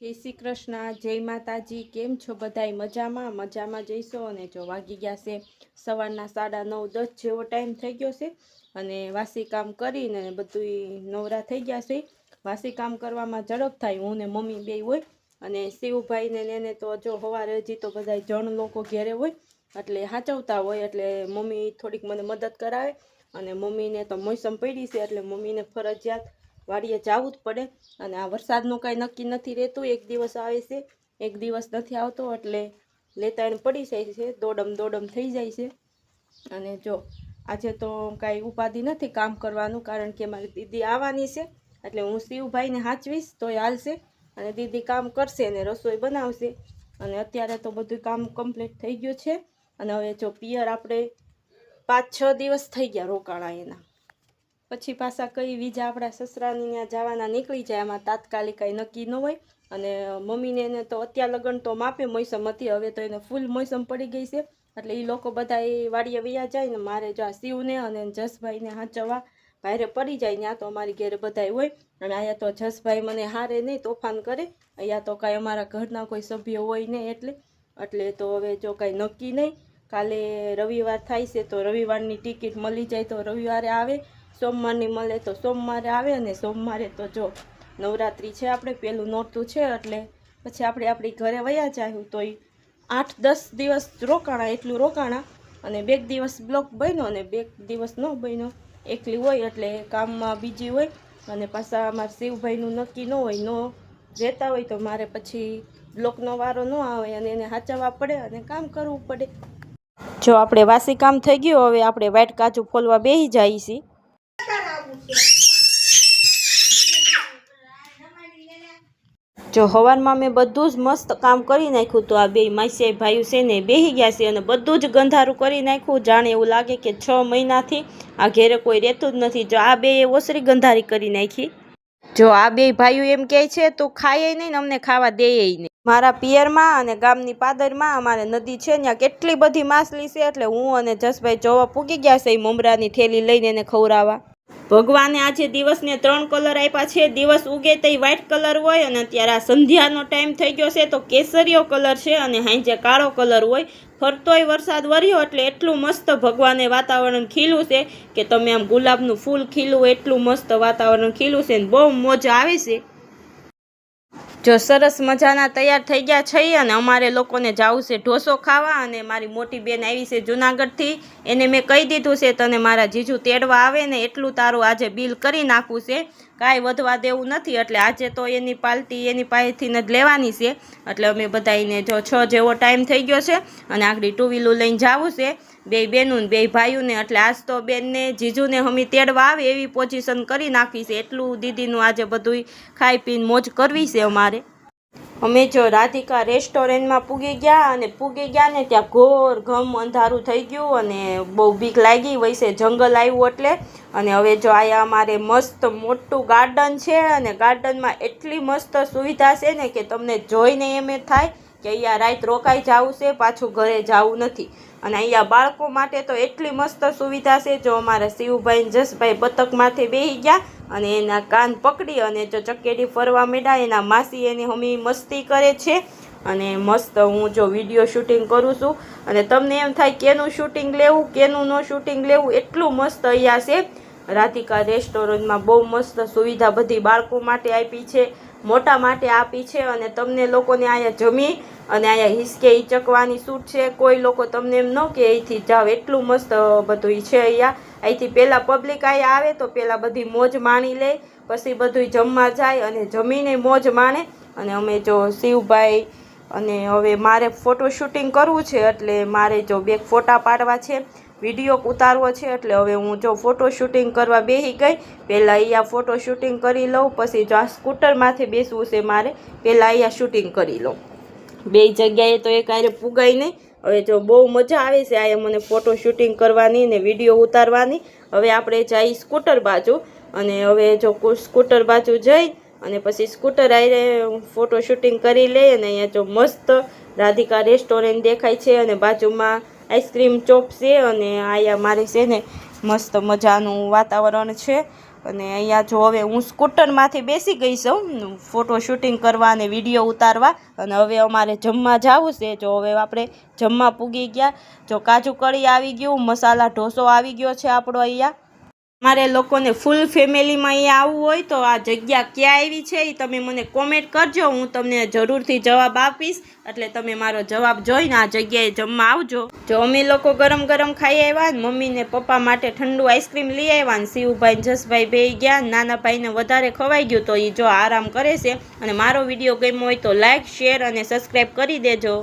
જય શ્રી કૃષ્ણ, જય માતાજી, કેમ છો બધાય? મજામાં? મજામાં જઈશો અને જો વાગી ગયા છે સવારના સાડા નવ, દસ જેવો ટાઈમ થઈ ગયો છે અને વાસી કામ કરીને બધું નવરા થઈ ગયા છે. વાસી કામ કરવામાં ઝડપ થાય, હું ને મમ્મી બે હોય અને શિવભાઈને લઈને તો જો સવારે હજી તો બધા જણ લોકો ઘેરે હોય એટલે સાચવતા હોય એટલે મમ્મી થોડીક મને મદદ કરાવે અને મમ્મીને તો મોસમ પડી છે એટલે મમ્મીને ફરજિયાત વાડીએ જવું જ પડે અને આ વરસાદનું કાંઈ નક્કી નથી રહેતું. એક દિવસ આવે છે, એક દિવસ નથી આવતો એટલે લેતા એને પડી જાય છે, દોડમ દોડમ થઈ જાય છે. અને જો આજે તો કાંઈ ઉપાધિ નથી કામ કરવાનું કારણ કે મારી દીદી આવવાની છે એટલે હું શિવભાઈને હાચવીશ તોય હાલશે અને દીદી કામ કરશે અને રસોઈ બનાવશે. અને અત્યારે તો બધું કામ કમ્પ્લીટ થઈ ગયું છે અને હવે જો પિયર આપણે પાંચ છ દિવસ થઈ ગયા રોકાણા એના. પછી પાછા કઈ બીજા આપણા સસરાની ત્યાં જવાના નીકળી જાય એમાં તાત્કાલિક કાંઈ નક્કી ન હોય. અને મમ્મીને એને તો અત્યાર લગન તો માપે મોસમ હતી, હવે તો એને ફૂલ મોસમ પડી ગઈ છે. એટલે એ લોકો બધા એ વાડીએ વૈયા જાય ને મારે જો આ શિવને અને જસભાઈને હાચવવા ભાઈરે પડી જાય ત્યાં તો અમારી ઘેરે બધાય હોય. અને અહીંયા તો જસભાઈ મને હારે નહીં તોફાન કરે, અહીંયા તો કાંઈ અમારા ઘરના કોઈ સભ્ય હોય નહીં એટલે. એટલે તો હવે જો કાંઈ નક્કી નહીં. કાલે રવિવાર થાય છે તો રવિવારની ટિકિટ મળી જાય તો રવિવારે આવે. સોમવારની મળે તો સોમવારે આવે અને સોમવારે તો જો નવરાત્રિ છે આપણે પહેલું નોરતું છે એટલે પછી આપણે આપણી ઘરે વયા જાય તો એ આઠ દસ દિવસ રોકાણા એટલું રોકાણા અને બે દિવસ બ્લોક બન્યો અને બે દિવસ ન બન્યો. એકલી હોય એટલે કામમાં બીજી હોય અને પાછા અમારા શિવભાઈનું નક્કી ન હોય, ન રહેતા હોય તો મારે પછી બ્લોકનો વારો ન આવે અને એને સાચવવા પડે અને કામ કરવું પડે. જો આપણે વાસી કામ થઈ ગયું, હવે આપણે વ્હાઈટ કાજુ ફોલવા બેસી જઈએ છીએ. જો હવારમાં મેં બધું જ મસ્ત કામ કરી નાખ્યું તો આ બે માસિયાઈ ભાઈઓ છે ને બેહી ગયા છે અને બધું જ ગંધારું કરી નાખ્યું. જાણે એવું લાગે કે છ મહિનાથી આ ઘેરે કોઈ રહેતું જ નથી. જો આ બે ઓસરી ગંધારી કરી નાખી. જો આ બે ભાઈઓ એમ કહે છે, તું ખાય નહીં ને અમને ખાવા દે નહીં. મારા પિયરમાં અને ગામની પાદરમાં અમારે નદી છે, ત્યાં કેટલી બધી માછલી છે, એટલે હું અને જસભાઈ જોવા પૂગી ગયા છે એ મમરાની થેલી લઈને એને ખવડાવવા. ભગવાને આજે દિવસને ત્રણ કલર આપ્યા છે. દિવસ ઉગે તો વ્હાઇટ કલર હોય અને અત્યારે આ સંધ્યાનો ટાઈમ થઈ ગયો છે. તો કેસરીયો કલર છે અને હાંજે કાળો કલર હોય, ફરતોય વરસાદ વર્યો એટલે એટલું મસ્ત ભગવાને વાતાવરણ ખીલું છે કે તમે આમ ગુલાબનું ફૂલ ખીલું એટલું મસ્ત વાતાવરણ ખીલું છે ને બહુ મોજા આવે છે. જો સરસ મજાના તૈયાર થઈ ગયા છે અને અમારે લોકોને જવું છે ઢોસો ખાવા અને મારી મોટી બેન આવી છે જુનાગઢથી. એને મેં કહી દીધું છે, તને મારા જીજુ તેડવા આવે ને એટલું તારું આજે બિલ કરી નાખવું છે. કાંઈ વધવા દેવું નથી. એટલે આજે તો એની પાલટી એની પાસેથી જ લેવાની છે. એટલે અમે બધાને જો છ જેવો ટાઈમ થઈ ગયો છે અને આગળ ટુ વ્હીલું લઈને જવું છે. બે બેનું બે ભાઈઓને. એટલે આજ તો બેનને, જીજુને હમી તેડવા આવે એવી પોઝિશન કરી નાખી છે. એટલું દીદીનું આજે બધું ખાઈ પીને મોજ કરવી છે અમારે. અમે જો રાધિકા રેસ્ટોરન્ટમાં પૂગી ગયા અને પૂગી ગયા ને ત્યાં ઘોર ઘમ અંધારું થઈ ગયું અને બહુ બીક લાગી, વૈસે જંગલ આવ્યું એટલે. અને હવે જો આયા અમારે મસ્ત મોટું ગાર્ડન છે અને ગાર્ડનમાં એટલી મસ્ત સુવિધા છે ને કે તમને જોઈને એમ થાય કે અહીંયા રાત રોકાઈ જવું છે, પાછું ઘરે જવું નથી. અને અહીંયા બાળકો માટે તો એટલી મસ્ત સુવિધા છે, જો અમારા શિવભાઈ જસભાઈ બતક માથે બેસી ગયા અને એના કાન પકડી અને જો ચકેડી ફરવા માંડ્યા, એના માસી એની હમી મસ્તી કરે છે. અને મસ્ત હું જો વીડિયો શૂટિંગ કરું છું. અને તમને એમ થાય કેનું શૂટિંગ લેવું, કેનું ન શૂટિંગ લેવું, એટલું મસ્ત અહીંયા છે. રાધિકા રેસ્ટોરન્ટમાં બહુ મસ્ત સુવિધા બધી બાળકો માટે આપી છે. મોટા માટે આપી છે અને તમને લોકોને અહીંયા જમી અને અહીંયા હિસકે હિચકવાની છૂટ છે. કોઈ લોકો તમને એમ ન કે અહીંથી જાઓ એટલું મસ્ત બધું છે અહીંયા. અહીંથી પહેલાં પબ્લિક અહીંયા આવે તો પહેલાં બધી મોજ માણી લે, પછી બધું જમવા જાય અને જમીને મોજ માણે. અને અમે જો શિવભાઈ અને હવે મારે ફોટો શૂટિંગ કરવું છે એટલે મારે જો બે ફોટા પાડવા છે. વીડિયો ઉતારવો છે એટલે હવે હું જો ફોટો શૂટિંગ કરવા બેસી ગઈ, પહેલાં અહીંયા ફોટો શૂટિંગ કરી લઉં, પછી જો આ સ્કૂટરમાંથી બેસવું છે મારે, પહેલાં અહીંયા શૂટિંગ કરી લઉં. બે જગ્યાએ તો એક આરે પુગાઈ નહીં. હવે જો બહુ મજા આવે છે આ મને ફોટો શૂટિંગ કરવાની ને વીડિયો ઉતારવાની. હવે આપણે જઈ સ્કૂટર બાજુ અને હવે જો સ્કૂટર બાજુ જઈ અને પછી સ્કૂટર આવીને ફોટો શૂટિંગ કરી લઈ અને અહીંયા જો મસ્ત રાધિકા રેસ્ટોરન્ટ દેખાય છે અને બાજુમાં આઈસ્ક્રીમ ચોપ છે અને અહીંયા મારે છે ને મસ્ત મજાનું વાતાવરણ છે. અને અહીંયા જો હવે હું સ્કૂટરમાંથી બેસી ગઈ છું, ફોટો શૂટિંગ કરવા અને વીડિયો ઉતારવા. અને હવે અમારે જમવા જવું છે. જો હવે આપણે જમવા પૂગી ગયા, જો કાજુ કળી આવી ગયું, મસાલા ઢોસો આવી ગયો છે આપણો અહીંયા મારે લોકોને ફૂલ ફેમિલીમાં અહીંયા આવવું હોય તો આ જગ્યા ક્યાં આવી છે એ તમે મને કોમેન્ટ કરજો. હું તમને જરૂરથી જવાબ આપીશ. એટલે તમે મારો જવાબ જોઈને આ જગ્યાએ જમવા આવજો. જો અમે લોકો ગરમ ગરમ ખાઈ આવ્યા ને મમ્મીને પપ્પા માટે ઠંડુ આઈસ્ક્રીમ લઈ આવ્યા ને શિવભાઈ જસભાઈ બે ગયા નાના ભાઈને વધારે ખવાઈ ગયું તો એ જો આરામ કરે છે. અને મારો વીડિયો ગમ્યો હોય તો લાઈક શેર અને સબસ્ક્રાઈબ કરી દેજો.